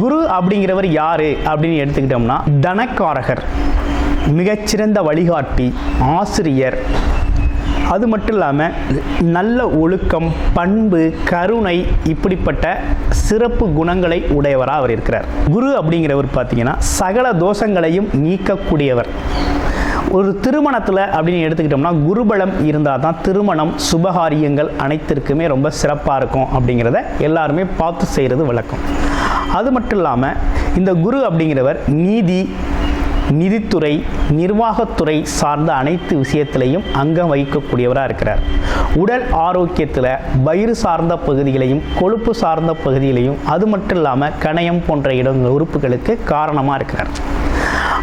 குரு அப்படிங்கிறவர் யார் அப்படின்னு எடுத்துக்கிட்டோம்னா தனக்காரகர் மிகச்சிறந்த வழிகாட்டி ஆசிரியர். அது மட்டும் இல்லாமல் நல்ல ஒழுக்கம் பண்பு கருணை இப்படிப்பட்ட சிறப்பு குணங்களை உடையவராக அவர் இருக்கிறார். குரு அப்படிங்கிறவர் பார்த்தீங்கன்னா சகல தோஷங்களையும் நீக்கக்கூடியவர். ஒரு திருமணத்தில் அப்படின்னு எடுத்துக்கிட்டோம்னா குருபலம் இருந்தால் தான் திருமணம் சுபகாரியங்கள் அனைத்திற்குமே ரொம்ப சிறப்பாக இருக்கும் அப்படிங்கிறத எல்லாருமே பார்த்து செய்கிறது வழக்கம். அது மட்டும் இல்லாமல் இந்த குரு அப்படிங்கிறவர் நீதி நிதித்துறை நிர்வாகத்துறை சார்ந்த அனைத்து விஷயத்திலையும் அங்கம் வகிக்கக்கூடியவராக இருக்கிறார். உடல் ஆரோக்கியத்தில் வயிறு சார்ந்த பகுதிகளையும் கொழுப்பு சார்ந்த பகுதிகளையும் அது மட்டும் இல்லாமல் கணையம் போன்ற இடங்கள் உறுப்புகளுக்கு காரணமாக இருக்கிறார்.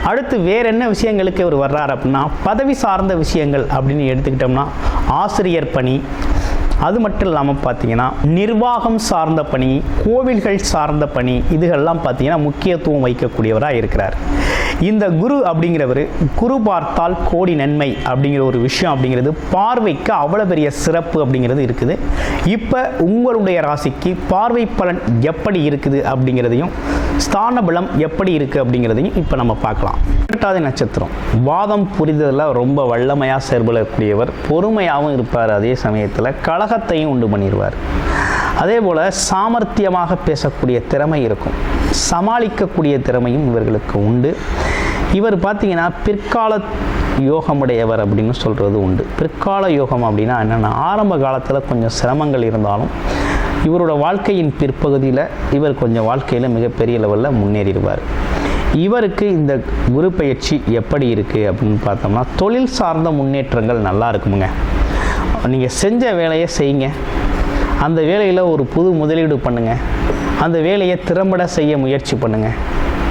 அடுத்து வேற என்ன விஷயங்களுக்கு இவர் வர்றார் அப்படின்னா பதவி சார்ந்த விஷயங்கள் அப்படின்னு எடுத்துக்கிட்டோம்னா ஆசிரியர் பணி அது மட்டும் இல்லாமல் பார்த்தீங்கன்னா நிர்வாகம் சார்ந்த பணி கோவில்கள் சார்ந்த பணி இதுகள்லாம் பார்த்தீங்கன்னா முக்கியத்துவம் வைக்கக்கூடியவராக இருக்கிறார். இந்த குரு அப்படிங்கிறவர் குரு பார்த்தால் கோடி நன்மை அப்படிங்கிற ஒரு விஷயம் அப்படிங்கிறது பார்வைக்கு அவ்வளோ பெரிய சிறப்பு அப்படிங்கிறது இருக்குது. இப்போ உங்களுடைய ராசிக்கு பார்வை பலன் எப்படி இருக்குது அப்படிங்கிறதையும் ஸ்தான பலம் எப்படி இருக்குது அப்படிங்கிறதையும் இப்போ நம்ம பார்க்கலாம். இரட்டாதி நட்சத்திரம். வாதம் புரிதலில் ரொம்ப வல்லமையாக செயல்படக்கூடியவர் பொறுமையாகவும் இருப்பார் அதே சமயத்தில். உலகத்தையும் உண்டு பண்ணிடுவார். அதே போல் சாமர்த்தியமாக பேசக்கூடிய திறமை இருக்கும். சமாளிக்கக்கூடிய திறமையும் இவர்களுக்கு உண்டு. இவர் பார்த்தீங்கன்னா பிற்கால யோகமுடையவர் அப்படின்னு சொல்கிறது உண்டு. பிற்கால யோகம் அப்படின்னா என்னென்னா ஆரம்ப காலத்தில் கொஞ்சம் சிரமங்கள் இருந்தாலும் இவரோட வாழ்க்கையின் பிற்பகுதியில் இவர் கொஞ்சம் வாழ்க்கையில் மிகப்பெரிய லெவலில் முன்னேறிடுவார். இவருக்கு இந்த குரு பயிற்சி எப்படி இருக்குது அப்படின்னு பார்த்தோம்னா தொழில் சார்ந்த முன்னேற்றங்கள் நல்லா இருக்குமுங்க. நீங்கள் செஞ்ச வேலையை செய்யுங்க. அந்த வேலையில் ஒரு புது முதலீடு பண்ணுங்கள் அந்த வேலையை திறம்பட செய்ய முயற்சி பண்ணுங்கள்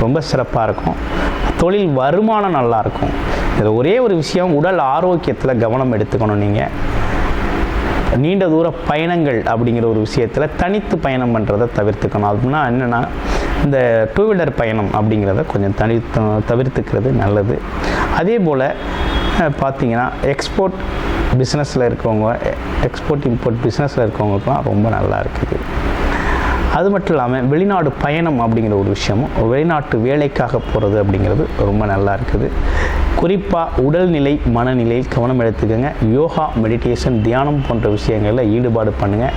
ரொம்ப சிறப்பாக இருக்கும். தொழில் வருமானம் நல்லாயிருக்கும் இதில் ஒரே ஒரு விஷயம் உடல் ஆரோக்கியத்தில் கவனம் எடுத்துக்கணும் நீங்கள் நீண்ட தூர பயணங்கள் அப்படிங்கிற ஒரு விஷயத்தில் தனித்து பயணம் பண்ணுறதை தவிர்த்துக்கணும். அப்படின்னா என்னென்னா இந்த டூ வீலர் பயணம் அப்படிங்கிறத கொஞ்சம் தனி தவிர்த்துக்கிறது நல்லது. அதே போல் பார்த்தீங்கன்னா எக்ஸ்போர்ட் பிஸ்னஸில் இருக்கவங்க எக்ஸ்போர்ட் இம்போர்ட் பிஸ்னஸில் இருக்கவங்களுக்குலாம் ரொம்ப நல்லா இருக்குது. அது மட்டும் இல்லாமல் வெளிநாடு பயணம் அப்படிங்கிற ஒரு விஷயமும் வெளிநாட்டு வேலைக்காக போகிறது அப்படிங்கிறது ரொம்ப நல்லா இருக்குது. குறிப்பாக உடல்நிலை மனநிலையில் கவனம் எடுத்துக்கோங்க. யோகா மெடிடேஷன் தியானம் போன்ற விஷயங்களில் ஈடுபாடு பண்ணுங்கள்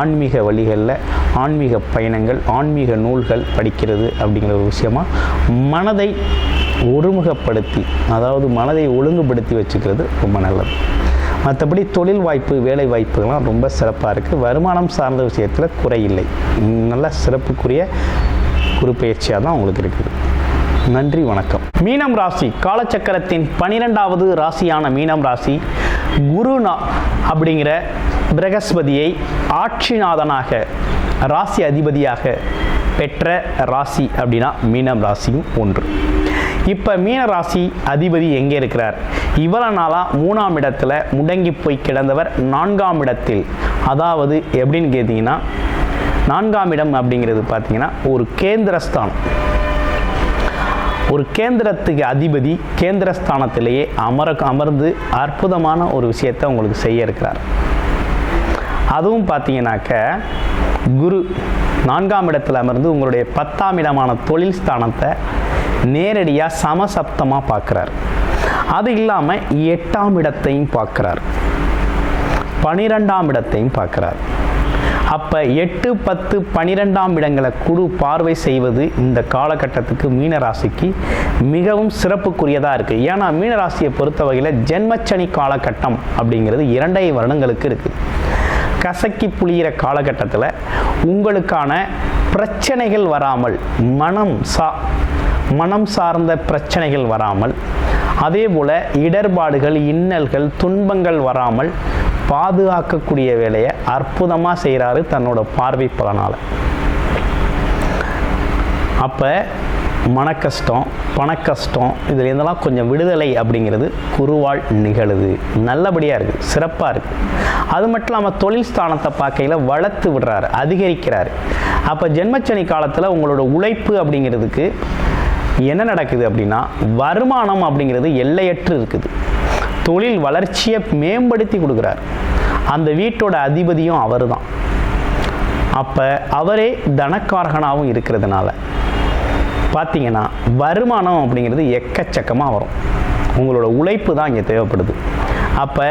ஆன்மீக வழிகளில் ஆன்மீக பயணங்கள் ஆன்மீக நூல்கள் படிக்கிறது அப்படிங்கிற ஒரு விஷயமா மனதை ஒருமுகப்படுத்தி அதாவது மனதை ஒழுங்குபடுத்தி வச்சுக்கிறது ரொம்ப நல்லது. மற்றபடி தொழில் வாய்ப்பு வேலை வாய்ப்புகள்லாம் ரொம்ப சிறப்பாக இருக்குது வருமானம் சார்ந்த விஷயத்தில் குறையில்லை நல்ல சிறப்புக்குரிய குறுப்பெயர்ச்சியாக தான் உங்களுக்கு இருக்குது. நன்றி வணக்கம். மீனம் ராசி காலச்சக்கரத்தின் பனிரெண்டாவது ராசியான மீனம் ராசி குருநா அப்படிங்கிற பிரகஸ்பதியை ஆட்சிநாதனாக ராசி அதிபதியாக பெற்ற ராசி அப்படின்னா மீனம் ராசியும் ஒன்று. இப்போ மீன ராசி அதிபதி எங்கே இருக்கிறார்? இவ்வளோ நாளாக மூணாம் இடத்துல முடங்கி போய் கிடந்தவர் நான்காம் இடத்தில். அதாவது எப்படின்னு கேட்டிங்கன்னா நான்காம் இடம் அப்படிங்கிறது பார்த்தீங்கன்னா ஒரு கேந்திரஸ்தானம் ஒரு கேந்திரத்துக்கு அதிபதி கேந்திரஸ்தானத்திலேயே அமர அமர்ந்து அற்புதமான ஒரு விஷயத்தை உங்களுக்கு செய்ய இருக்கிறார். அதுவும் பார்த்தீங்கன்னாக்க குரு நான்காம் இடத்துல அமர்ந்து உங்களுடைய பத்தாம் இடமான தொழில் ஸ்தானத்தை நேரடியாக சமசப்தமாக பார்க்குறார். அது இல்லாமல் எட்டாம் இடத்தையும் பார்க்குறார். பனிரெண்டாம் இடத்தையும் பார்க்குறார். அப்போ எட்டு பத்து பனிரெண்டாம் இடங்களை குழு பார்வை செய்வது இந்த காலகட்டத்துக்கு மீனராசிக்கு மிகவும் சிறப்புக்குரியதாக இருக்குது ஏன்னா மீனராசியை பொறுத்த வகையில் ஜென்மச்சனி காலகட்டம் அப்படிங்கிறது இரண்டை வருடங்களுக்கு இருக்குது கசக்கி புளியிற காலகட்டத்தில் உங்களுக்கான பிரச்சனைகள் வராமல் மனம் சா மனம் சார்ந்த பிரச்சனைகள் வராமல் அதே போல் இடர்பாடுகள் இன்னல்கள் துன்பங்கள் வராமல் பாதுகாக்கக்கூடிய வேலையை அற்புதமாக செய்கிறாரு தன்னோட பார்வை பலனால். அப்போ மனக்கஷ்டம் பணக்கஷ்டம் இதுல இருந்தெல்லாம் கொஞ்சம் விடுதலை அப்படிங்கிறது குருவால் நிகழுது. நல்லபடியாக இருக்குது சிறப்பாக இருக்குது அது மட்டும் இல்லாமல் தொழில் ஸ்தானத்தை பார்க்கையில் வளர்த்து விடுறாரு அதிகரிக்கிறாரு. அப்போ ஜென்மச்சனி காலத்தில் உங்களோட உழைப்பு அப்படிங்கிறதுக்கு என்ன நடக்குது அப்படின்னா வருமானம் அப்படிங்கிறது எல்லையற்று இருக்குது. தொழில் வளர்ச்சியை மேம்படுத்தி கொடுக்குறார். அந்த வீட்டோட அதிபதியும் அவர் தான் அப்போ அவரே தனக்காரகனாகவும் இருக்கிறதுனால பார்த்தீங்கன்னா வருமானம் அப்படிங்கிறது எக்கச்சக்கமாக வரும். உங்களோட உழைப்பு தான் இங்கே தேவைப்படுது. அப்போ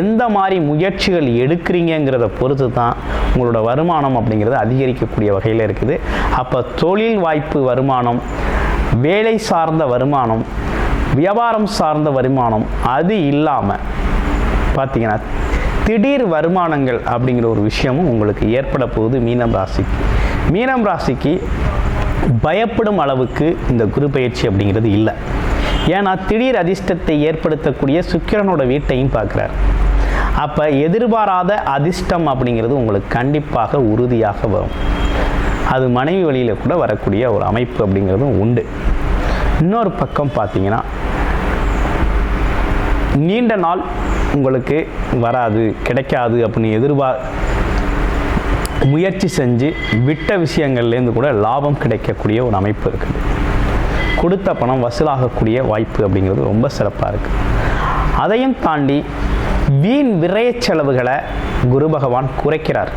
எந்த மாதிரி முயற்சிகள் எடுக்கிறீங்கிறத பொறுத்து தான் உங்களோட வருமானம் அப்படிங்கிறது அதிகரிக்கக்கூடிய வகையில் இருக்குது. அப்போ தொழில் வாய்ப்பு வருமானம் வேலை சார்ந்த வருமானம் வியாபாரம் சார்ந்த வருமானம் அது இல்லாமல் பார்த்தீங்கன்னா திடீர் வருமானங்கள் அப்படிங்கிற ஒரு விஷயமும் உங்களுக்கு ஏற்பட போகுது மீனம் ராசிக்கு. மீனம் ராசிக்கு பயப்படும் அளவுக்கு இந்த குரு பயிற்சி அப்படிங்கிறது இல்லை. ஏன்னா திடீர் அதிர்ஷ்டத்தை ஏற்படுத்தக்கூடிய சுக்கிரனோட வீட்டையும் பார்க்குறார் அப்போ எதிர்பாராத அதிர்ஷ்டம் அப்படிங்கிறது உங்களுக்கு கண்டிப்பாக உறுதியாக வரும். அது மனைவி வழியில் கூட வரக்கூடிய ஒரு அமைப்பு அப்படிங்கிறதும் உண்டு. இன்னொரு பக்கம் பார்த்தீங்கன்னா நீண்ட நாள் உங்களுக்கு வராது கிடைக்காது அப்படின்னு எதிர்பார் முயற்சி செஞ்சு விட்ட விஷயங்கள்லேருந்து கூட லாபம் கிடைக்கக்கூடிய ஒரு அமைப்பு இருக்குது. கொடுத்த பணம் வசூலாகக்கூடிய வாய்ப்பு அப்படிங்கிறது ரொம்ப சிறப்பாக இருக்குது அதையும் தாண்டி வீண் விரைய செலவுகளை குரு பகவான் குறைக்கிறார்.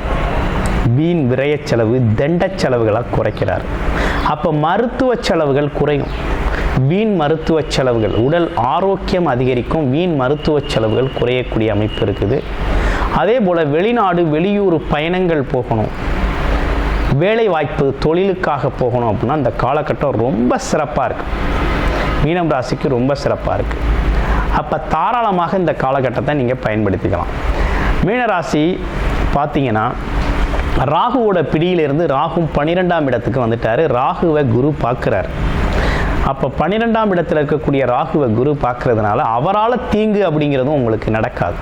வீண் விரயச் செலவு தண்ட செலவுகளாக குறைக்கிறார். அப்போ மருத்துவ செலவுகள் குறையும். வீண் மருத்துவ செலவுகள் உடல் ஆரோக்கியம் அதிகரிக்கும் வீண் மருத்துவ செலவுகள் குறையக்கூடிய அமைப்பு இருக்குது. அதே போல் வெளிநாடு வெளியூர் பயணங்கள் போகணும். வேலை வாய்ப்பு தொழிலுக்காக போகணும் அப்படின்னா அந்த காலகட்டம் ரொம்ப சிறப்பாக இருக்குது மீனம் ராசிக்கு ரொம்ப சிறப்பாக இருக்குது அப்போ தாராளமாக இந்த காலகட்டத்தை நீங்கள் பயன்படுத்திக்கலாம். மீனராசி பார்த்தீங்கன்னா ராகுவோட பிடியிலிருந்து ராகு பன்னிரெண்டாம் இடத்துக்கு வந்துட்டார். ராகுவை குரு பார்க்குறார். அப்போ பன்னிரெண்டாம் இடத்துல இருக்கக்கூடிய ராகுவை குரு பார்க்கறதுனால அவரால் தீங்கு அப்படிங்கிறதும் உங்களுக்கு நடக்காது.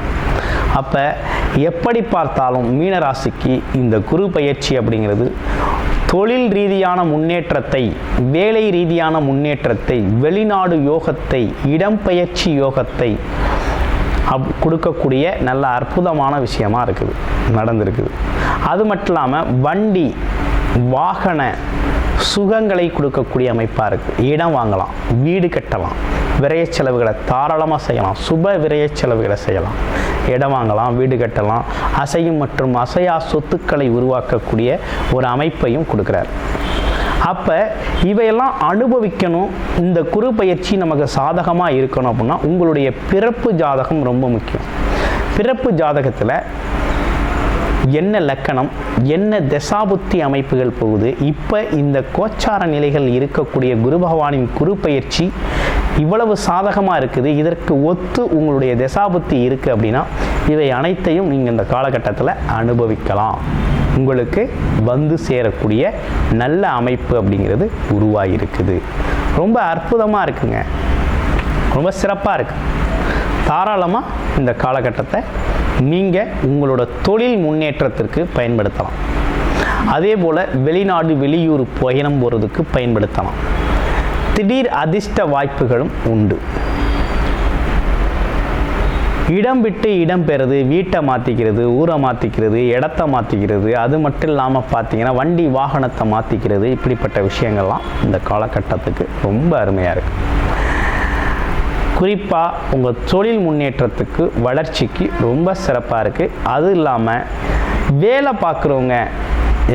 அப்போ எப்படி பார்த்தாலும் மீனராசிக்கு இந்த குரு பயிற்சி அப்படிங்கிறது தொழில் ரீதியான முன்னேற்றத்தை வேலை ரீதியான முன்னேற்றத்தை வெளிநாடு யோகத்தை இடம்பெயர்ச்சி யோகத்தை அப் கொடுக்கக்கூடிய நல்ல அற்புதமான விஷயமா இருக்குது நடந்திருக்குது. அது மட்டும் இல்லாமல் வண்டி வாகன சுகங்களை கொடுக்கக்கூடிய அமைப்பாக இருக்குது இடம் வாங்கலாம் வீடு கட்டலாம் விரைய செலவுகளை தாராளமாக செய்யலாம் சுப விரைய செலவுகளை செய்யலாம். இடம் வாங்கலாம் வீடு கட்டலாம் அசையும் மற்றும் அசையா சொத்துக்களை உருவாக்கக்கூடிய ஒரு அமைப்பையும் கொடுக்குறார். அப்போ இவையெல்லாம் அனுபவிக்கணும். இந்த குரு பயிற்சி நமக்கு சாதகமாக இருக்கணும் அப்படின்னா உங்களுடைய பிறப்பு ஜாதகம் ரொம்ப முக்கியம். பிறப்பு ஜாதகத்தில் என்ன லக்கணம் என்ன தசாபுத்தி அமைப்புகள் போகுது இப்போ இந்த கோச்சார நிலைகள் இருக்கக்கூடிய குரு பகவானின் குரு பயிற்சி இவ்வளவு சாதகமாக இருக்குது இதற்கு ஒத்து உங்களுடைய தசாபுத்தி இருக்குது அப்படின்னா இவை அனைத்தையும் நீங்கள் இந்த காலகட்டத்தில் அனுபவிக்கலாம். உங்களுக்கு வந்து சேரக்கூடிய நல்ல அமைப்பு அப்படிங்கிறது உருவாகிருக்குது ரொம்ப அற்புதமாக இருக்குங்க. ரொம்ப சிறப்பாக இருக்குது தாராளமாக இந்த காலகட்டத்தை நீங்கள் உங்களோட தொழில் முன்னேற்றத்திற்கு பயன்படுத்தலாம். அதே போல் வெளிநாடு வெளியூர் பயணம் போகிறதுக்கு பயன்படுத்தலாம். திடீர் அதிர்ஷ்ட வாய்ப்புகளும் உண்டு. இடம் விட்டு இடம் பெறுது வீட்டை மாற்றிக்கிறது ஊரை மாற்றிக்கிறது இடத்த மாற்றிக்கிறது அது மட்டும் இல்லாமல் பார்த்தீங்கன்னா வண்டி வாகனத்தை மாற்றிக்கிறது இப்படிப்பட்ட விஷயங்கள்லாம் இந்த காலகட்டத்துக்கு ரொம்ப அருமையாக இருக்குது குறிப்பாக உங்கள் தொழில் முன்னேற்றத்துக்கு வளர்ச்சிக்கு ரொம்ப சிறப்பாக இருக்குது அது இல்லாமல் வேலை பார்க்குறவங்க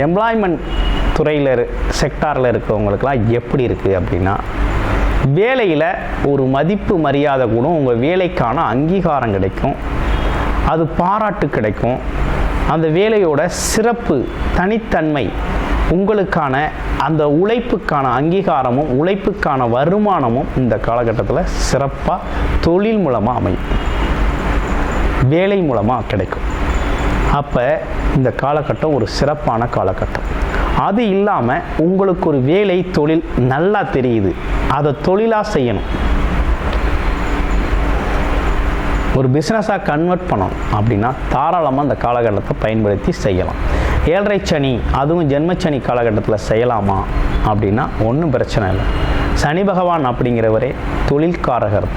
எம்ப்ளாய்மெண்ட் துறையில் செக்டாரில் இருக்கிறவங்களுக்கெல்லாம் எப்படி இருக்குது அப்படின்னா வேலையில் ஒரு மதிப்பு மரியாதை கூட உங்கள் வேலைக்கான அங்கீகாரம் கிடைக்கும். அது பாராட்டு கிடைக்கும். அந்த வேலையோட சிறப்பு தனித்தன்மை உங்களுக்கான அந்த உழைப்புக்கான அங்கீகாரமும் உழைப்புக்கான வருமானமும் இந்த காலகட்டத்தில் சிறப்பாக தொழில் மூலமாக அமையும். வேலை மூலமாக கிடைக்கும். அப்போ இந்த காலகட்டம் ஒரு சிறப்பான காலகட்டம். அது இல்லாமல் உங்களுக்கு ஒரு வேலை தொழில் நல்லா தெரியுது. அதை தொழிலாக செய்யணும். ஒரு பிஸ்னஸாக கன்வெர்ட் பண்ணணும் அப்படின்னா தாராளமாக அந்த காலகட்டத்தை பயன்படுத்தி செய்யலாம். ஏழரை சனி அதுவும் ஜென்மச்சனி காலகட்டத்தில் செய்யலாமா அப்படின்னா ஒன்றும் பிரச்சனை இல்லை. சனி பகவான் அப்படிங்கிறவரே தொழில்காரகர்.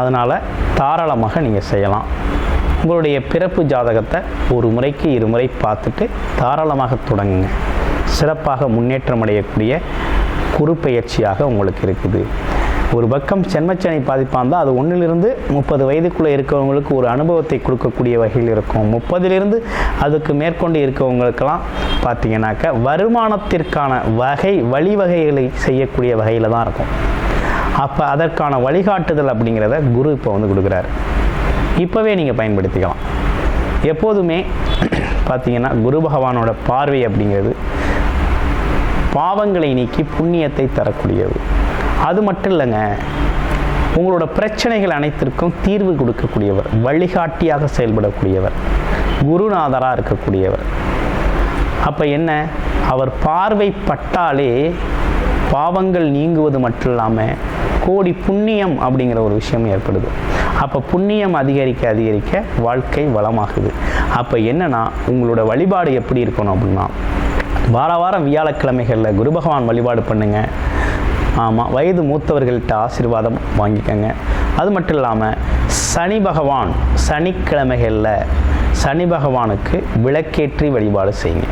அதனால் தாராளமாக நீங்கள் செய்யலாம். உங்களுடைய பிறப்பு ஜாதகத்தை ஒரு முறைக்கு இருமுறை பார்த்துட்டு தாராளமாக தொடங்குங்க. சிறப்பாக முன்னேற்றம் அடையக்கூடிய குறுப்பெயர்ச்சியாக உங்களுக்கு இருக்குது. ஒரு பக்கம் சென்மச்சனை பாதிப்பாக இருந்தால் அது ஒன்றிலிருந்து முப்பது வயதுக்குள்ளே இருக்கிறவங்களுக்கு ஒரு அனுபவத்தை கொடுக்கக்கூடிய வகையில் இருக்கும். முப்பதிலிருந்து அதுக்கு மேற்கொண்டு இருக்கவங்களுக்கெல்லாம் பார்த்தீங்கன்னாக்க வருமானத்திற்கான வகை வழிவகைகளை செய்யக்கூடிய வகையில் தான் இருக்கும். அப்போ அதற்கான வழிகாட்டுதல் அப்படிங்கிறத குரு இப்போ வந்து கொடுக்குறாரு. இப்போவே நீங்கள் பயன்படுத்திக்கலாம். எப்போதுமே பார்த்தீங்கன்னா குரு பகவானோட பார்வை அப்படிங்கிறது பாவங்களை நீக்கி புண்ணியத்தை தரக்கூடியது. அது மட்டும் இல்லைங்க உங்களோட பிரச்சனைகள் அனைத்திற்கும் தீர்வு கொடுக்கக்கூடியவர் வழிகாட்டியாக செயல்படக்கூடியவர் குருநாதராக இருக்கக்கூடியவர். அப்போ என்ன? அவர் பார்வை பட்டாலே பாவங்கள் நீங்குவது மட்டும் இல்லாமல் கோடி புண்ணியம் அப்படிங்கிற ஒரு விஷயம் ஏற்படுது. அப்போ புண்ணியம் அதிகரிக்க அதிகரிக்க வாழ்க்கை வளமாகுது. அப்போ என்னன்னா உங்களோட வழிபாடு எப்படி இருக்கணும் அப்படின்னா வார வாரம் வியாழக்கிழமைகளில் குரு பகவான் வழிபாடு பண்ணுங்க. ஆமாம் வயது மூத்தவர்கள்ட்ட ஆசீர்வாதம் வாங்கிக்கோங்க. அது மட்டும் இல்லாமல் சனி பகவான் சனிக்கிழமைகளில் சனி பகவானுக்கு விளக்கேற்றி வழிபாடு செய்யுங்க.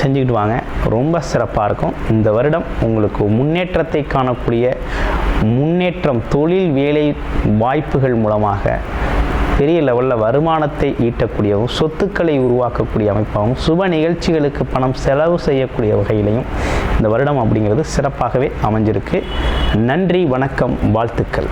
செஞ்சுக்கிட்டு வாங்க ரொம்ப சிறப்பாக இருக்கும். இந்த வருடம் உங்களுக்கு முன்னேற்றத்தை காணக்கூடிய முன்னேற்றம் தொழில் வேலை வாய்ப்புகள் மூலமாக பெரிய லெவலில் வருமானத்தை ஈட்டக்கூடியவும் சொத்துக்களை உருவாக்கக்கூடிய அமைப்பாகவும் சுப நிகழ்ச்சிகளுக்கு பணம் செலவு செய்யக்கூடிய வகையிலையும் இந்த வருடம் அப்படிங்கிறது சிறப்பாகவே அமைஞ்சிருக்கு. நன்றி வணக்கம் வாழ்த்துக்கள்.